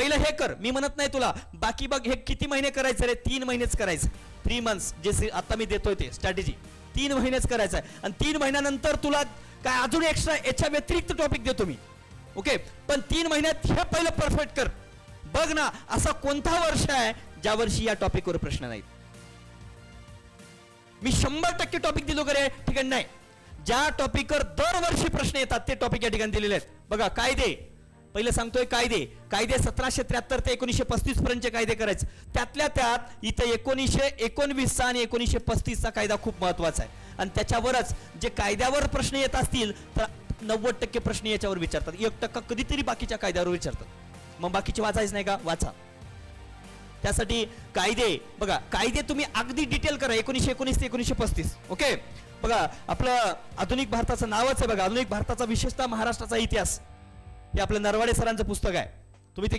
पहिलं हे कर मी म्हणत नाही तुला बाकी बघ हे किती महिने करायचं रे? तीन महिनेच करायचं. थ्री मंथ्स जे आता मी देतोय ते स्ट्रॅटेजी तीन महिनेच करायचं आहे. आणि तीन महिन्यानंतर तुला काय अजून एक्स्ट्रा याच्या व्यतिरिक्त टॉपिक देतो मी. ओके पण तीन महिन्यात हे पहिलं परफेक्ट कर. बघ ना असा कोणता वर्ष आहे ज्या वर्षी या टॉपिकवर प्रश्न नाहीत? मी शंभर टक्के टॉपिक दिलो करे रे? ठिकाणी नाही. ज्या टॉपिकवर दरवर्षी प्रश्न येतात ते टॉपिक या ठिकाणी दिलेले आहेत. बघा कायदे पहिलं सांगतोय कायदे. कायदे सतराशे त्र्याहत्तर ते एकोणीसशे पस्तीस पर्यंतचे कायदे करायचे. त्यातल्या त्यात इथं एकोणीसशे एकोणवीसचा आणि एकोणीसशे पस्तीसचा कायदा खूप महत्त्वाचा आहे. आणि त्याच्यावरच जे कायद्यावर प्रश्न येत असतील तर नव्वद टक्के प्रश्न याच्यावर विचारतात. एक टक्का कधीतरी बाकीच्या कायद्यावर विचारतात. मग बाकीचे वाचायच नाही का? वाचा. त्यासाठी कायदे बघा कायदे तुम्ही अगदी डिटेल करा. एकोणीसशे एकोणीस ते एकोणीसशे पस्तीस. ओके बघा आपलं आधुनिक भारताचं नावच आहे बघा. आधुनिक भारताचा विशेषतः महाराष्ट्राचा इतिहास. हे आपलं नरवाडे सरांचं पुस्तक आहे. तुम्ही ते घेऊ